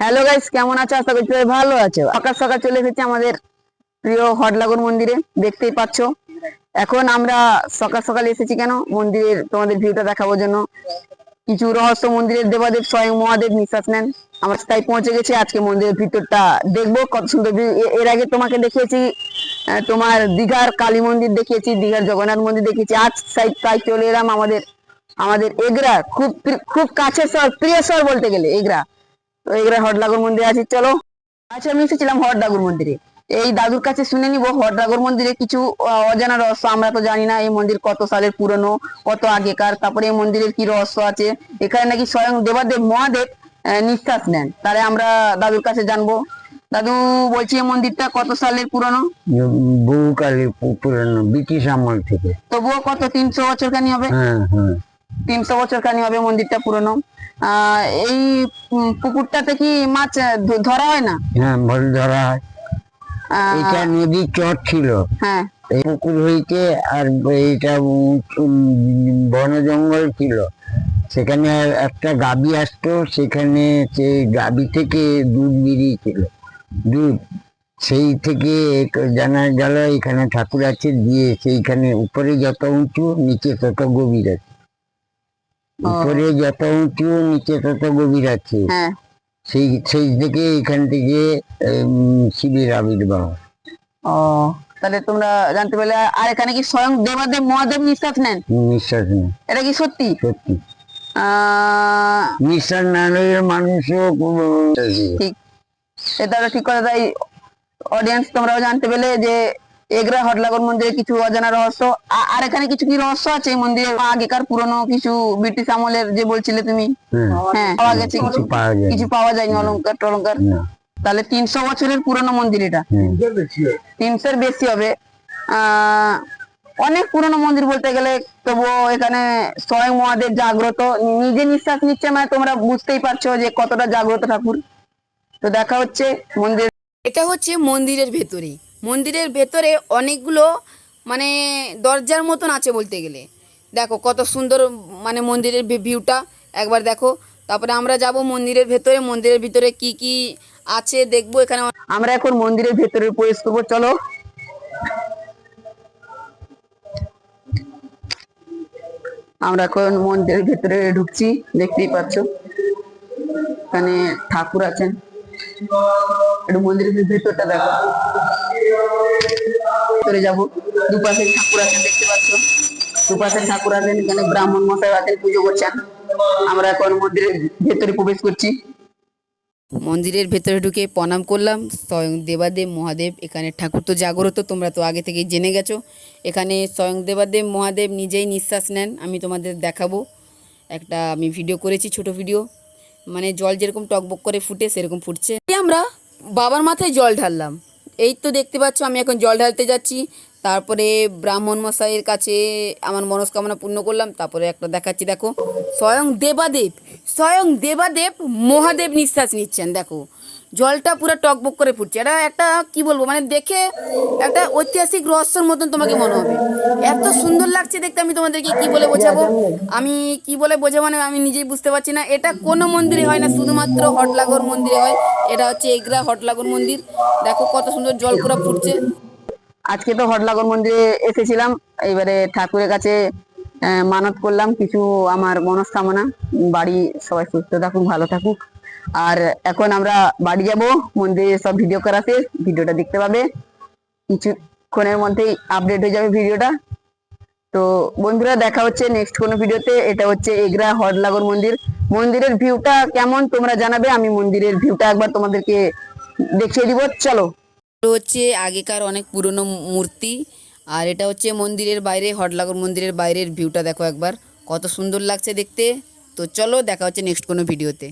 Hello guys কেমন আছো? আশা করছি ভালো আছো। সকাল সকাল চলে এসেছি আমাদের প্রিয় হটলাগর মন্দিরে, দেখতেই পাচ্ছো। এখন আমরা সকাল সকাল এসেছি কেন? মন্দিরের, তোমাদের ভিউটা দেখাবার জন্য। কিছু রহস্য মন্দিরের দেবাদেব স্বয়ং মহাদেব, নিঃশ্বাস নেন। আমরা তাই পৌঁছে গেছি, আজকে মন্দিরের ভিতরটা দেখব। কত সুন্দর। এ- এর আগে তোমাকে দেখিয়েছি তোমার দীঘার কালী মন্দির দেখিয়েছি, দীঘার জগন্নাথ মন্দির দেখিয়েছি। আজ তাই তাই চলে এলাম আমাদের আমাদের এগরা। খুব খুব কাছের শহর, প্রিয় শহর বলতে গেলে, এগরা। তো এগরা হটলাগর মন্দিরে আছি চলো। আচ্ছা আমি এসেছিলাম হটডাগুর মন্দিরে। এই দাদুর কাছে শুনে নিব হটডাগর মন্দিরে কিছু অজানা রহস্য। আমরা তো জানি না এই মন্দির কত সালের পুরনো কত আগেকার তারপরে এই মন্দিরের কি রহস্য আছে। এখানে নাকি স্বয়ং দেবাদেব মহাদেব নিঃশ্বাস নেন। তাহলে আমরা দাদুর কাছে জানব। দাদু বলছি এই মন্দিরটা কত সালের পুরনো? বহুকালে পু- পুরানো ব্রিটিশ আমল থেকে। তবুও কত তিনশো বছর খানি হবে? হ্যাঁ হ্যাঁ। তিনশো বছর খানি হবে মন্দিরটা পুরনো? এই পুকুরটাতে কি মাছ ধরা হয় না? হ্যাঁ ভল ধরা হয়। এটা নদীর চর ছিল। হ্যাঁ। এই পুকুর হইতে আর উম, বন জঙ্গল ছিল। সেখানে একটা গাবি আসতো সেখানে সেই গাবি থেকে দুধ বেরিয়েছিল। দুধ সেই থেকে জানা গেল এখানে ঠাকুর আছে দিয়ে সেইখানে উপরে যত উঁচু নিচে তত গভীর আছে। উপরে যত উঁচু নিচে তত গভীর আছে। হ্যাঁ। সেই সেই থেকে এখান থেকে শিবের আবির্ভাব ও তাহলে তোমরা জানতে পারলে আর এখানে কি স্বয়ং দেবাদেব মহাদেব নিঃশ্বাস নেন? নিঃশ্বাস নেই। এটা কি সত্যি? সত্যি। নিঃশ্বাস না নিলে মানুষও ঠিক। এটা ঠিক কথা তাই অডিয়েন্স তোমরাও জানতে পেলে যে এগরা হটলাগর মন্দিরে কিছু অজানা রহস্য। আর এখানে কিছু কি রহস্য আছে? এই মন্দিরে আগেকার পুরনো কিছু ব্রিটিশ আমলের যে বলছিলে তুমি? হ্যাঁ, পাওয়া গেছে কিছু কিছু পাওয়া যায়। কিছু পাওয়া যায়নি অলঙ্কার টলঙ্কার তাহলে তিনশো বছরের পুরনো মন্দির এটা। তিনশোর বেশি হবে। আহ অনেক পুরনো মন্দির বলতে গেলে তবুও এখানে স্বয়ং মহাদেব জাগ্রত। নিজে নিঃশ্বাস নিচ্ছে মানে তোমরা বুঝতেই পারছ যে কতটা জাগ্রত ঠাকুর। তো দেখা হচ্ছে মন্দির এটা হচ্ছে মন্দিরের ভেতরে মন্দিরের ভেতরে অনেকগুলো মানে দরজার মতন আছে বলতে গেলে। দেখো কত সুন্দর মানে মন্দিরের ভিউটা একবার দেখো। তারপরে আমরা যাব মন্দিরের ভেতরে। মন্দিরের ভিতরে কি কি আছে দেখব এখানে। আমরা এখন মন্দিরের ভেতরে প্রবেশ করব। চলো। আমরা এখন মন্দিরের ভেতরে ঢুকছি। দেখতেই পাচ্ছ। এখানে ঠাকুর আছেন। একটু মন্দিরের ভেতরটা দেখো। ভেতরে যাব। দুপাশে ঠাকুর আছেন, দেখতে পাচ্ছ? দুপাশে ঠাকুর আছেন, এখানে ব্রাহ্মণ মশাই আছেন, পুজো করছেন। আমরা এখন মন্দিরের ভেতরে প্রবেশ করছি। মন্দিরের ভেতরে ঢুকে প্রণাম করলাম। স্বয়ং দেবাদেব, মহাদেব, এখানে ঠাকুর তো জাগ্রত, তোমরা তো আগে থেকেই জেনে গেছো। এখানে স্বয়ং দেবাদেব, মহাদেব নিজেই নিঃশ্বাস নেন, আমি তোমাদের দেখাবো। একটা আমি ভিডিও করেছি, ছোট ভিডিও মানে জল যেরকম টকবক করে ফুটে, সেরকম ফুটছে। আমরা বাবার মাথায় জল ঢাললাম। এই তো দেখতে পাচ্ছ, আমি এখন জল ঢালতে যাচ্ছি। তারপরে ব্রাহ্মণ মশাইয়ের কাছে আমার মনস্কামনা পূর্ণ করলাম। তারপরে একটা দেখাচ্ছি, দেখো। স্বয়ং দেবাদেব স্বয়ং দেবাদেব, মহাদেব নিঃশ্বাস নিচ্ছেন, দেখো। জলটা পুরো টকবক করে ফুটছে। এটা একটা, কি বলব মানে দেখে একটা ঐতিহাসিক রহস্যর মতন তোমাকে মনে হবে। এত সুন্দর লাগছে দেখতে, আমি তোমাদেরকে কি বলে বোঝাবো? আমি কি বলে বোঝাবো মানে আমি নিজেই বুঝতে পারছি না। এটা কোনো মন্দিরে হয় না, শুধুমাত্র হটলাগর মন্দিরে হয়। এটা হচ্ছে এগরা হটলাগর মন্দির। দেখো কত সুন্দর জল পুরো ফুটছে। আজকে তো হটলাগর মন্দিরে এসেছিলাম। এবারে ঠাকুরের কাছে মানত করলাম। কিছু আমার মনস্কামনা। বাড়ি সবাই সুস্থ থাকুক, ভালো থাকুক। আর এখন আমরা বাড়ি যাব। মন্দিরে সব ভিডিও করা শেষ। ভিডিওটা দেখতে পাবে। কিছুক্ষণের মধ্যেই আপডেট হয়ে যাবে ভিডিওটা তো বন্ধুরা, দেখা হচ্ছে নেক্সট কোনো ভিডিওতে এটা হচ্ছে এগরা হডলাগর মন্দির। মন্দিরের ভিউটা কেমন তোমরা জানাবে। আমি মন্দিরের ভিউটা একবার তোমাদেরকে দেখিয়ে দিব। চলো। হচ্ছে আগেকার অনেক পুরনো মূর্তি। আর এটা হচ্ছে মন্দিরের বাইরে হটলাগর মন্দিরের বাইরের ভিউটা দেখো একবার। কত সুন্দর লাগছে দেখতে। তো চলো, দেখা হচ্ছে নেক্সট কোনো ভিডিওতে